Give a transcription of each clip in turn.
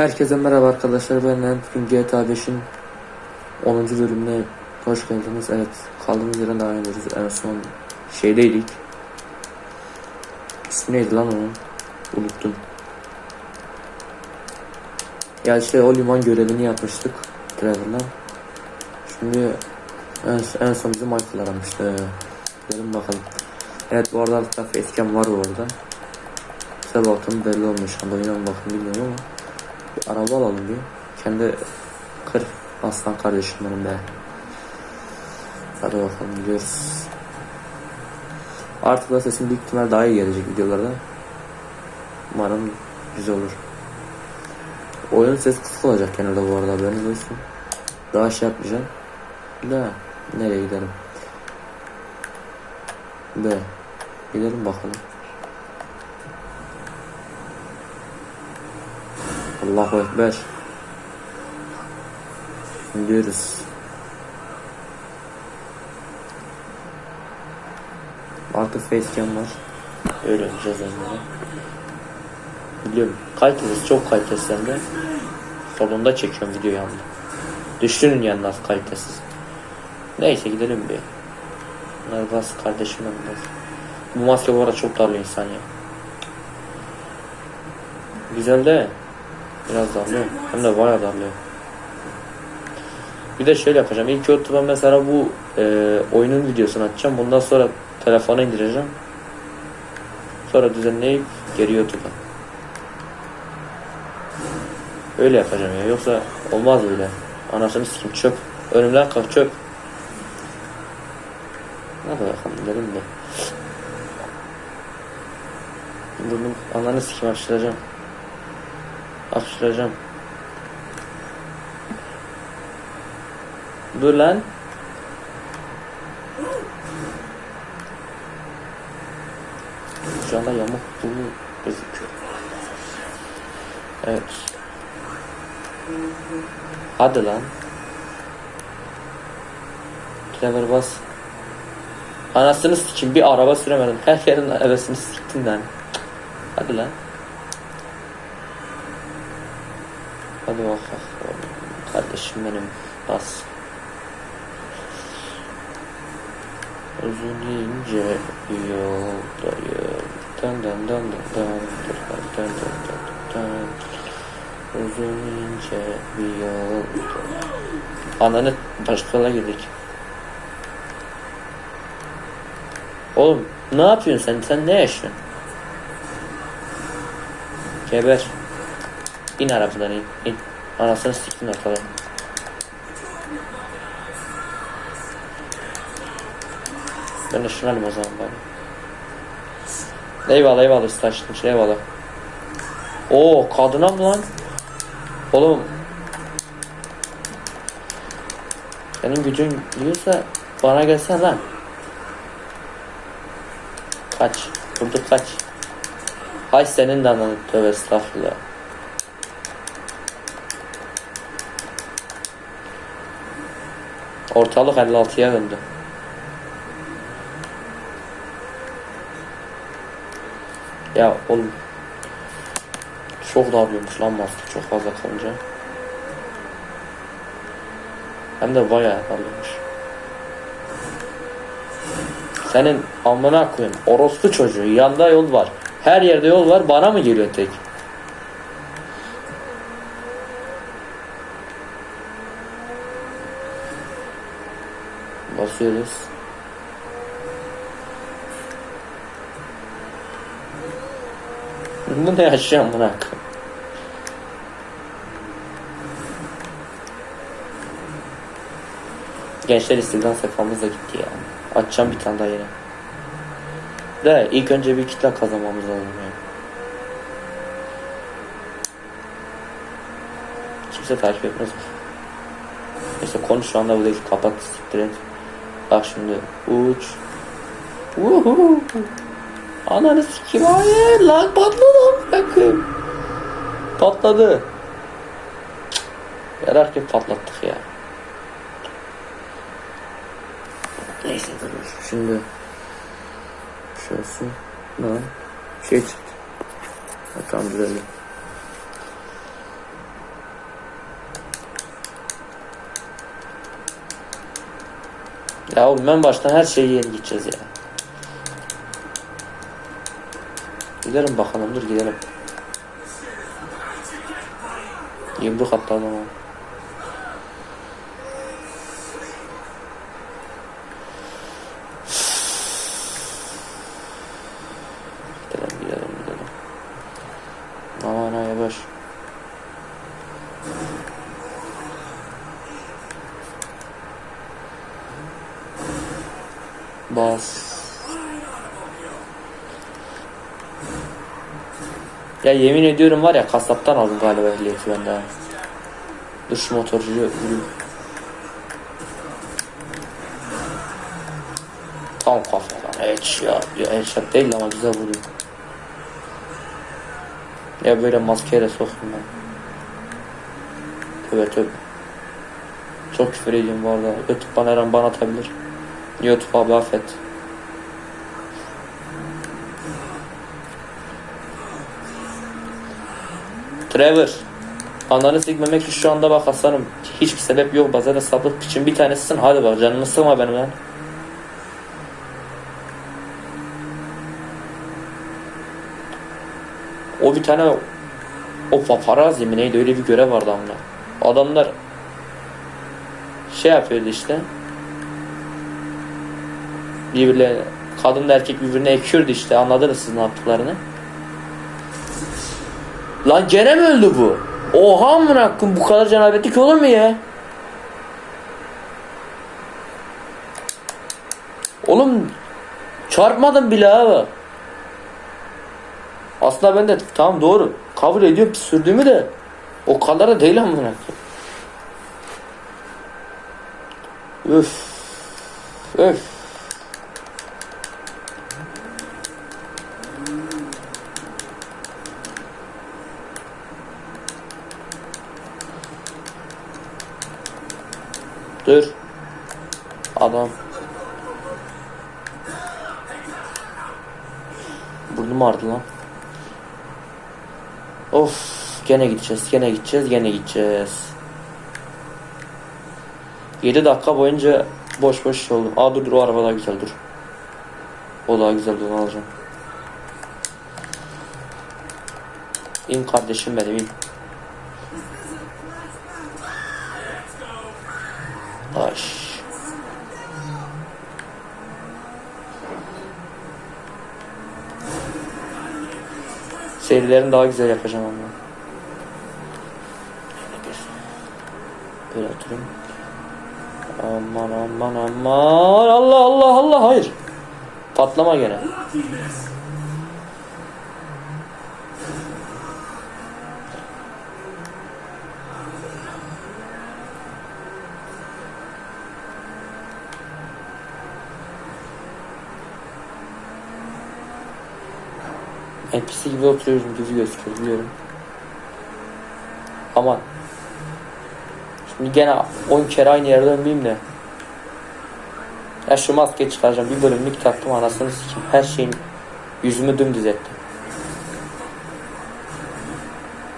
Herkese merhaba arkadaşlar ben Lent. Bugün GTA 5'in 10. bölümüne hoş geldiniz. Evet kaldığımız yerden devam ediyoruz. En son şeydeydik. İsmi neydi lan onun? Unuttum. Ya işte o liman görevini yapmıştık Trevor'la. Şimdi en, en son bizi Michael aramıştı. Gelin bakalım. Evet bu arada tarafı etken var bu arada. Size baktım belli olmuş. Anda inan bakın bilmiyorum ama. Bir araba alalım bir. Kendi kır aslan kardeşim benim be. Hadi bakalım gidiyoruz. Artık da sesim büyük ihtimal daha iyi gelecek videolarda. Umarım güzel olur. Oyun ses kısık olacak genelde bu arada haberiniz olsun. Daha şey yapmayacağım. Da nereye gidelim? B. Gidelim bakalım. Allahu Ekber. Gidiyoruz. Artık facecam var. Öğreneceğiz onları. Biliyorum. Kalitesiz, çok kalitesiz hem de. Solunda çekiyorum video yanında. Düşünün nasıl kalitesiz. Neyse gidelim bir. Bunlar bas kardeşimden. Bu maske bu arada çok darlıyor insan ya. Güzel de biraz darlıyor. Hem de bayağı darlıyor. Bir de şöyle yapacağım. İlk YouTube'a mesela bu e, oyunun videosunu açacağım. Bundan sonra telefona indireceğim. Sonra düzenleyip geri YouTube'a. Öyle yapacağım ya. Yoksa olmaz öyle. Anasını sikim çöp. Önümden kalk çöp. Hadi bakalım gidelim de. Bunun ananı sikim açtıracağım. Açtıracağım. Dur lan. Şu anda yamuk bu gözüküyor. Evet. Hadi lan. Trevor bas. Anasını sikim bir araba süremedim. Her yerin arabasını siktin lan. Hadi lan. Hadi bakalım. Kardeşim benim bas. Uzun ince yoldayım. Dın dın dın dın dın dın dın dın dın. Uzun ince bir yolda. Ananı başkala girdik. Oğlum ne yapıyorsun sen? Sen ne yaşıyorsun? Geber. İn arabadan in. in. Anasını siktin ortadan. Ben de şunu alayım o zaman bari. Eyvallah eyvallah istaştın için eyvallah. Oo kadına mı lan? Oğlum. Senin gücün yiyorsa bana gelsen lan. Kaç. Vurduk kaç. Hay senin de ananı tövbe estağfurullah. Ortalık 56'ya döndü. Ya oğlum çok darlıyormuş lan maske çok fazla kalınca. Hem de bayağı darlıyormuş. Senin amına koyayım orospu çocuğu yanda yol var. Her yerde yol var bana mı geliyor tek? Basıyoruz. Bu ne aşağı koyayım? Gençler istihdam sayfamız da gitti ya. Açacağım bir tane daha yine. De ilk önce bir kitle kazanmamız lazım yani. Kimse takip etmez? Neyse konuş şu anda bu değil. Kapat siktir. Bak şimdi uç. Uhu. Ananı sikim hayır lan patladı bakın. Patladı. Cık. Yararken patlattık ya. Neyse dur. Şimdi olsun. Ne? Şey çıktı. Ha, tamam düzeldi. Ya oğlum ben baştan her şeyi yeni gideceğiz ya. Gidelim bakalım dur gidelim. Yumruk attı adam ama. Gidelim gidelim gidelim. Aman ha yavaş. Bas. Ya yemin ediyorum var ya kasaptan aldım galiba ehliyeti ben daha. Dur şu motorcuyu vurayım. Tam kafadan headshot. Ya headshot değil ama güzel vuruyor. Ya böyle maskeyle soktum ben. Tövbe tövbe. Çok küfür ediyorum bu arada. YouTube bana her an bana atabilir. YouTube abi affet. Trevor. Ananı sikmemek için şu anda bak aslanım. Hiçbir sebep yok. Bazada sapık için bir tanesisin. Hadi bak canımı sıkma benim lan. O bir tane o paparazzi mi neydi öyle bir görev vardı amına. Adamlar şey yapıyordu işte. Birbirlerine kadınla erkek birbirine ekiyordu işte anladınız siz ne yaptıklarını. Lan gene mi öldü bu? Oha amına bu kadar cenabetlik olur mu ya? Oğlum çarpmadım bile ha. Aslında ben de tamam doğru kabul ediyorum sürdüğümü de o kadar da değil amına. Öf. Öf. Dur. Adam. Burnum ağrıdı lan. Of. Gene gideceğiz, gene gideceğiz, gene gideceğiz. 7 dakika boyunca boş boş şey oldum. Aa dur dur o araba daha güzel dur. O daha güzel dur alacağım. İn kardeşim benim in. Taş. Serilerini daha güzel yapacağım ama. Böyle oturayım. Aman aman aman Allah Allah Allah hayır. Patlama gene. NPC gibi oturuyorum gibi gözüküyor biliyorum. Aman. Şimdi gene 10 kere aynı yerde ölmeyeyim de. Ya şu maske çıkaracağım. Bir bölümlük taktım anasını sikeyim. Her şeyin yüzümü dümdüz ettim.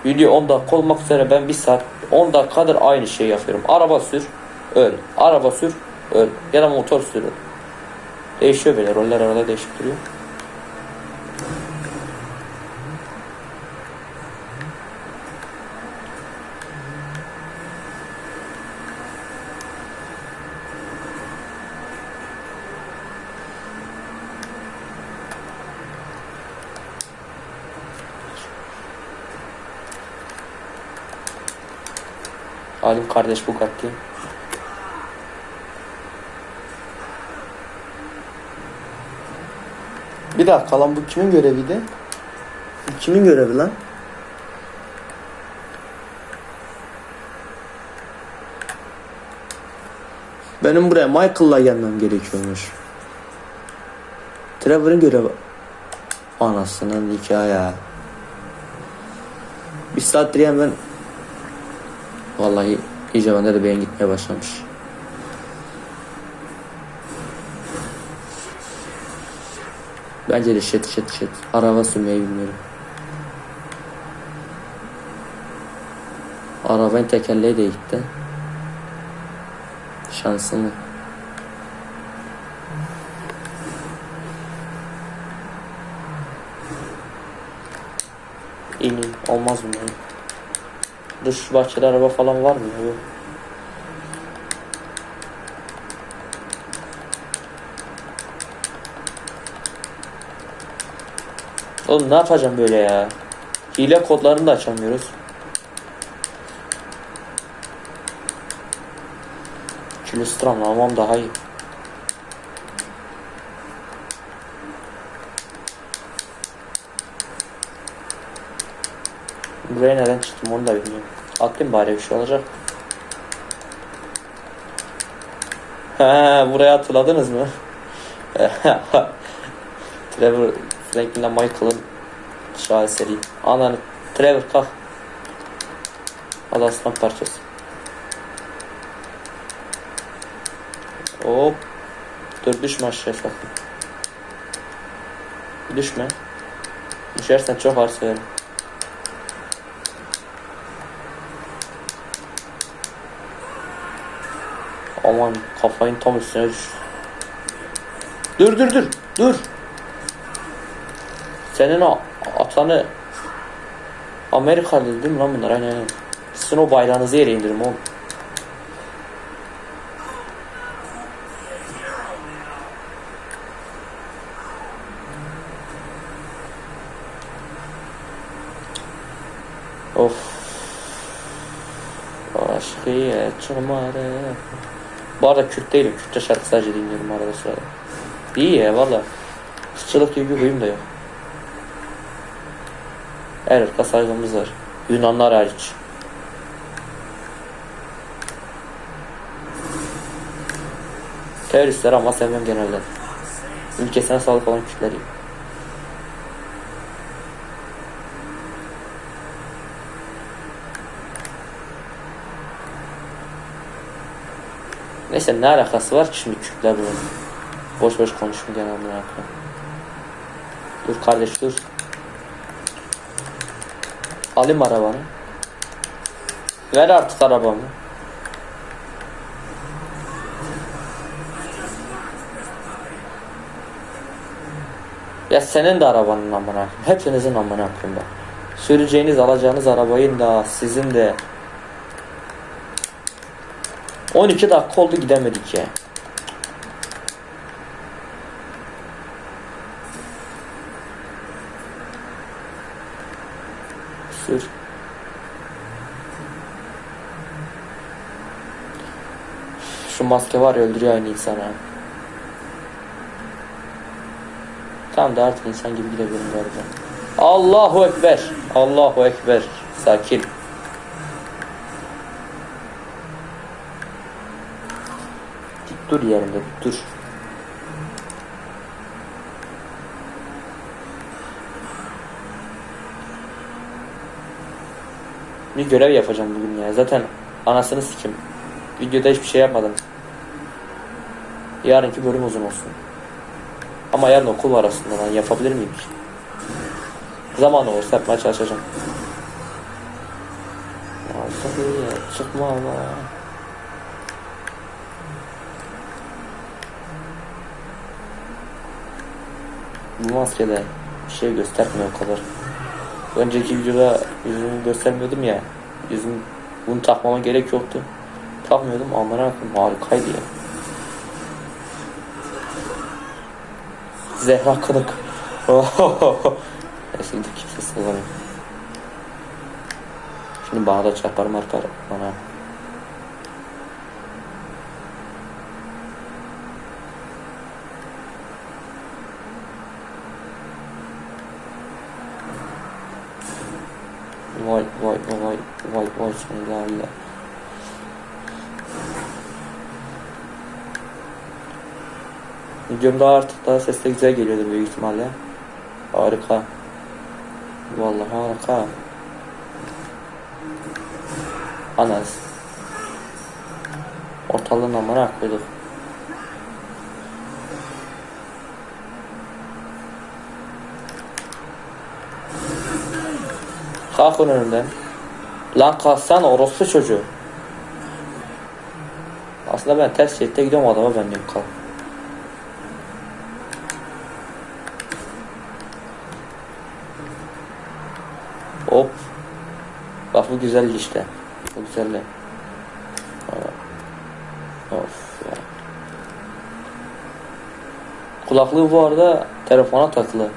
Video 10 dakika olmak üzere ben 1 saat 10 dakikadır aynı şeyi yapıyorum. Araba sür, öl. Araba sür, öl. Ya da motor sür, öl. Değişiyor böyle. Roller arada değişip duruyor. Alim kardeş Bugatti. Bir dakika lan bu kimin göreviydi? Bu kimin görevi lan? Benim buraya Michael'la gelmem gerekiyormuş. Trevor'ın görevi. Anasının hikaye. Bir saattir yani ben Vallahi iyice bende de beyin gitmeye başlamış. Bence de şet şet şet. Araba sürmeyi bilmiyorum. Arabanın tekerleği de gitti. Şansını. İyi olmaz mı? Dış bahçede araba falan var mı? Yok. Oğlum ne yapacağım böyle ya? Hile kodlarını da açamıyoruz. Külüstram almam daha iyi. Buraya neden çıktım onu da bilmiyorum. Atlayayım bari bir şey olacak. He buraya hatırladınız mı? Trevor Franklin'le Michael'ın şaheseri. Ananı Trevor kalk. Hadi aslan parçası. Hop. Dur düşme aşağı sakın. Düşme. Düşersen çok ağır söylerim. Aman kafayın tam üstüne. Dur dur dur dur. Senin o atanı Amerikalı değil mi lan bunlar aynen aynen. Sizin o bayrağınızı yere indirin oğlum. Of. Aşkıya çıkmadı. Bu arada Kürt değilim. Kürtçe şarkı sadece dinliyorum arada sırada. İyi ya valla. Kırkçılık gibi bir huyum da yok. Her ırka saygımız var. Yunanlar hariç. Teröristler ama sevmem genelde. Ülkesine sağlık olan Kürtleri. Neyse ne alakası var ki şimdi Kürtler bunun? Boş boş konuşma genel olarak. Dur kardeş dur. Alayım arabanı. Ver artık arabamı. Ya senin de arabanın amına. Hepinizin amına koyayım bak. Süreceğiniz alacağınız arabayın da sizin de 12 dakika oldu gidemedik ya. Sür. Şu maske var ya öldürüyor aynı insanı. ha. Tamam da artık insan gibi gidebilirim galiba. Allahu Ekber. Allahu Ekber. Sakin. Dur yerinde dur. Bir görev yapacağım bugün ya. Zaten anasını sikim. Videoda hiçbir şey yapmadım. Yarınki bölüm uzun olsun. Ama yarın okul var aslında lan yapabilir miyim ki? Zaman olursa yapmaya çalışacağım. Vallahi çıkma ama. Bu maskede bir şey göstermiyor o kadar. Önceki videoda yüzümü göstermiyordum ya. Yüzüm bunu takmama gerek yoktu. Takmıyordum amına koyayım harikaydı ya. Zehra kılık. Neyse gidip kimse sığlamıyor. Şimdi bana da çarparım arka bana. Vay vay vay vay vay seni lalle. Videomda artık daha ses de güzel geliyordur büyük ihtimalle. Harika. Vallahi harika. Anas. Ortalığın amına koyduk. Kalk onun önünden. Lan kalksana orospu çocuğu. Aslında ben ters şeritte gidiyorum adama ben diyorum kalk. Hop. Bak bu güzel işte. Bu güzel. Of ya. Kulaklığı bu arada telefona takılı.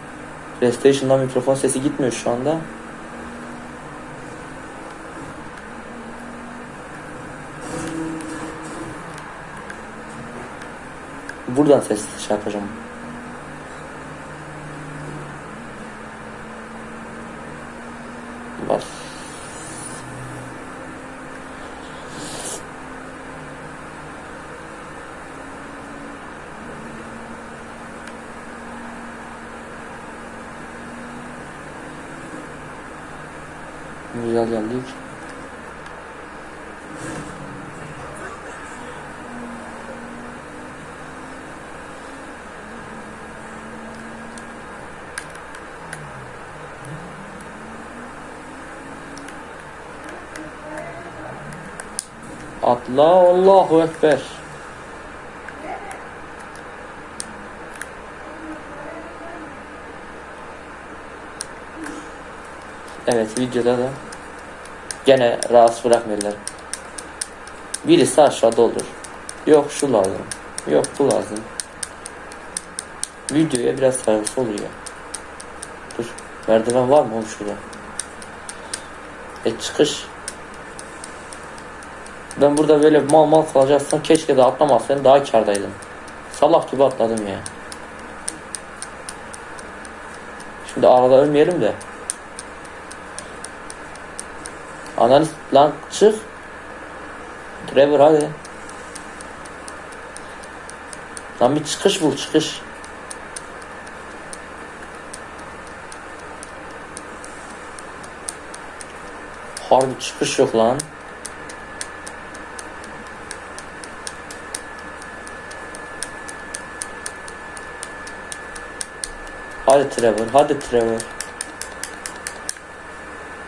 PlayStation'dan mikrofon sesi gitmiyor şu anda. Buradan ses şey yapacağım. Bas. Güzel geldik. Atla Allahu Ekber. Evet videoda da gene rahatsız bırakmıyorlar. Birisi aşağıda olur. Yok şu lazım. Yok bu lazım. Videoya biraz saygısı oluyor. Dur. Merdiven var mı oğlum şurada? E çıkış. Ben burada böyle mal mal kalacaksam keşke de atlamasaydım daha kardaydım. Salak gibi atladım ya. Şimdi arada ölmeyelim de. Analiz lan çık. Trevor hadi. Lan bir çıkış bul çıkış. Harbi çıkış yok lan. Hadi Trevor, hadi Trevor.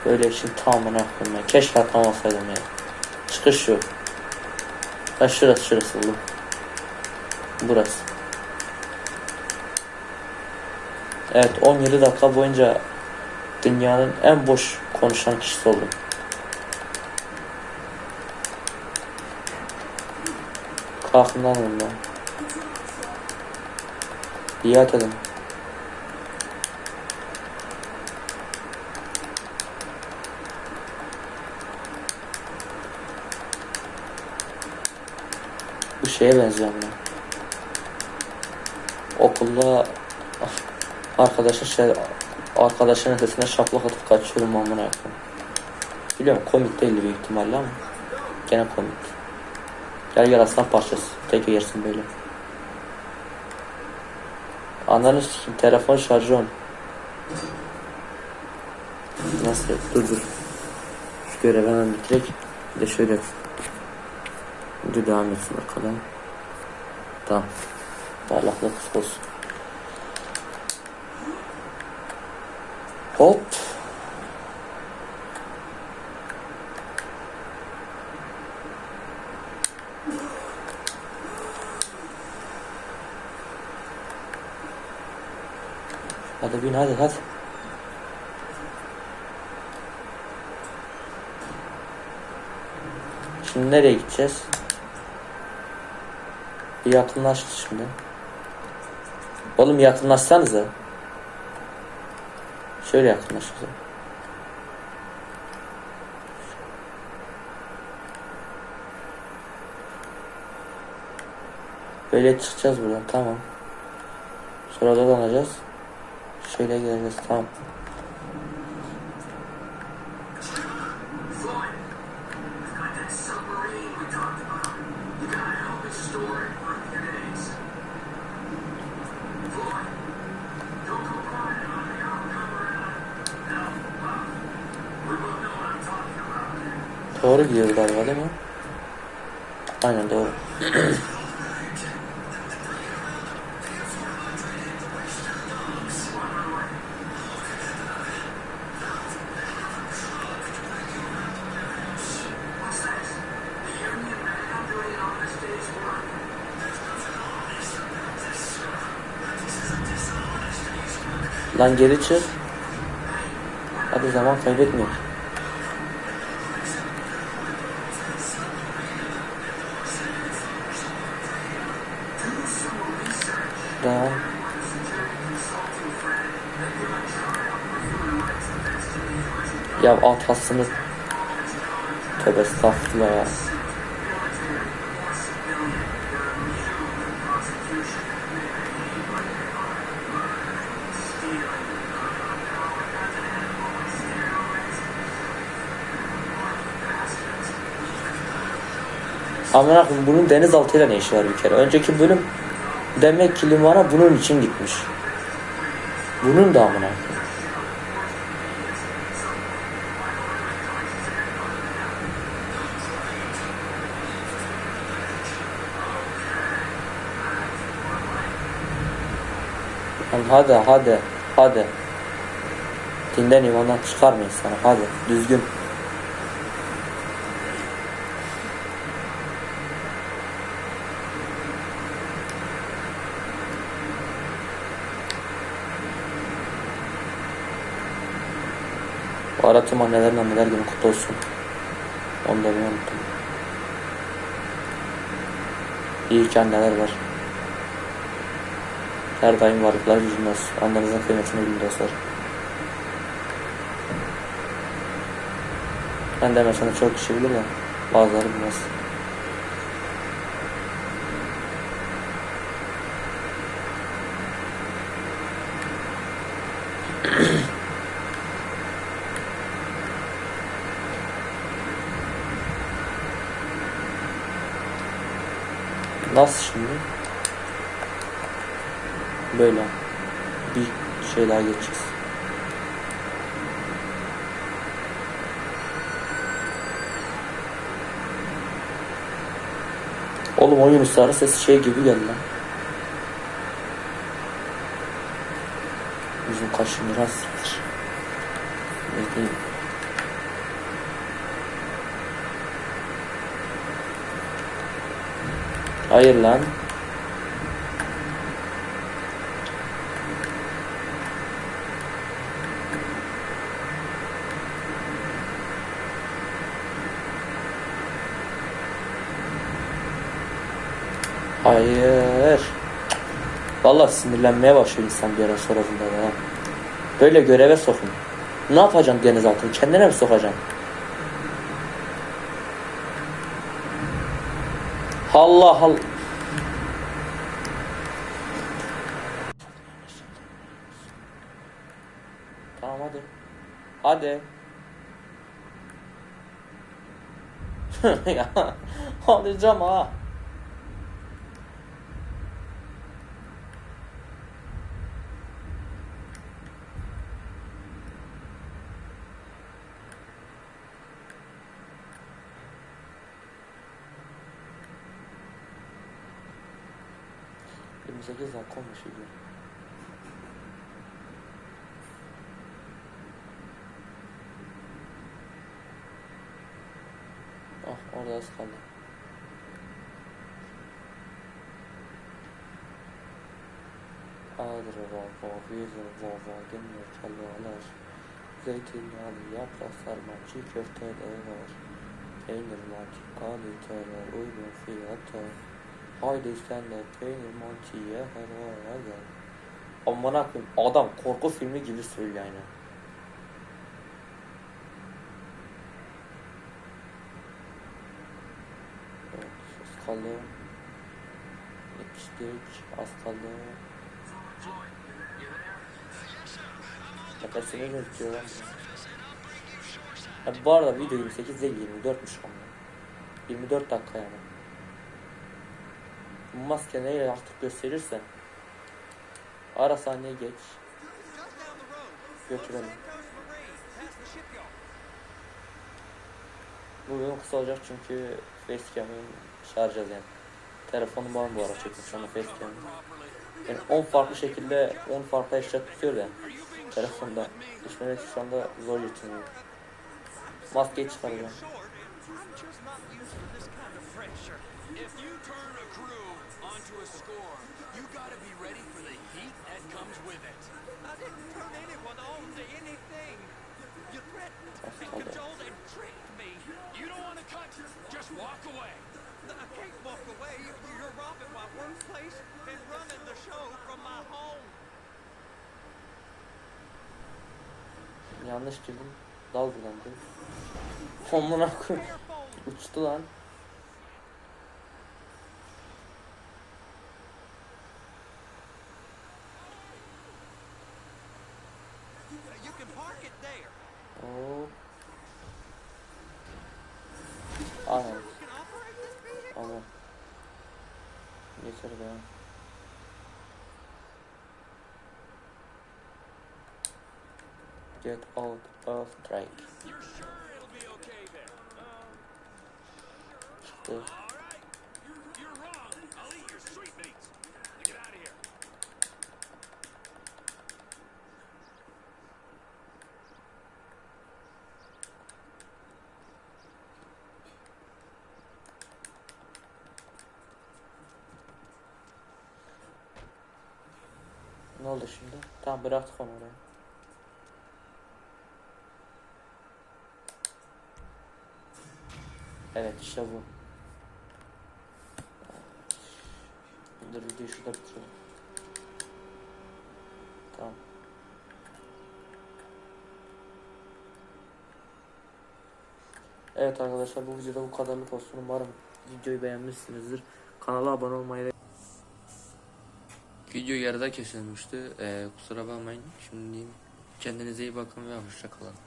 Böyle işin tamamını aklım ya. Keşke atlamasaydım ya. Çıkış yok. Ha şurası şurası buldum. Burası. Evet 17 dakika boyunca dünyanın en boş konuşan kişisi oldum. Kalkın lan ondan. Biat edin. Şeye benziyor ben. Okulda arkadaşın şey arkadaşının sesine şaplak atıp kaçıyorum amına koyayım. Biliyorum komik değil büyük ihtimalle ama gene komik. Gel gel aslan parçası. Tek yersin böyle. Ananı sikeyim telefon şarjı on. Nasıl? Dur dur. Şu görevi hemen bitirek. Bir de şöyle Dur devam etsin bakalım. Tamam. Parlaklık kısa olsun. Hop. Hadi bin hadi hadi. Şimdi nereye gideceğiz? Yakınlaştı şimdi. Oğlum yakınlaşsanıza. Şöyle yakınlaşacağız. Böyle çıkacağız buradan tamam. Sonra dolanacağız. Şöyle geleceğiz tamam. Doğru gidiyoruz galiba değil mi? Aynen doğru. Lan geri çık. Hadi zaman kaybetmiyor. Da. Ya atasını Tövbe estağfurullah ya. Amına bunun denizaltıyla ne işi var bir kere? Önceki bölüm demek ki limana bunun için gitmiş. Bunun da amına hadi hadi hadi. Dinden imandan çıkarmayın sana hadi düzgün. Tüm annelerin anneler günü kutlu olsun. Onu unuttum. İyi ki anneler var. Her daim varlıklar yüzünde olsun. Annenizin kıymetini bilin dostlar. Ben de mesela çok kişi bilir ya. Bazıları bilmez. Nasıl şimdi? Böyle. Bir şey daha geçeceğiz. Oğlum o Yunusların sesi şey gibi geldi lan. Bizim kaşın biraz siktir. Ne diyeyim? Hayır lan. Hayır. Vallahi sinirlenmeye başlıyor insan bir ara sonrasında ya. Böyle göreve sokun. Ne yapacaksın denizaltını? Kendine mi sokacaksın? Allah Allah. Tamam hadi. Hadi. ya alacağım ha. Yirmi sekiz dakika olmuş orada az kaldı. Ağdır vava, virre vava, gemir çalılar. Zeytinyağlı yaprak sarma, çiğ köfteler var. Peynir manti, kaliteler, uygun fiyata. Haydi sen de peynir mantiye her gel. Koyayım adam korku filmi gibi söylüyor yani. Evet, az kaldı. Yetiştik, az kaldı. Nefesini gözüküyor lan. Ha, bu arada video 28 değil 24'müş ama. 24 dakika yani. Bu maske neyle artık gösterirse. Ara sahneye geç. Götürelim. Bu bölüm kısa olacak çünkü facecam'ı çağıracağız yani. Telefonum var bu ara çekmiş şu anda facecam'ı. Yani 10 farklı şekilde 10 farklı eşya tutuyor ya telefonda. Düşmemek şu anda zor yetiniyor. Maskeyi çıkaracağım. Workplace and running the show from my home. Yanlış girdim. Dal buradan koyayım. Careful. Uçtu lan. Get out of here. Ne oldu şimdi? Tamam bıraktık onu oraya. Evet işte bu. Dur videoyu şurada bitirelim. Tamam. Evet arkadaşlar bu videoda bu kadarlık olsun. Umarım videoyu beğenmişsinizdir. Kanala abone olmayı ve Video yarıda kesilmişti. Ee, kusura bakmayın. Şimdi kendinize iyi bakın ve hoşça kalın.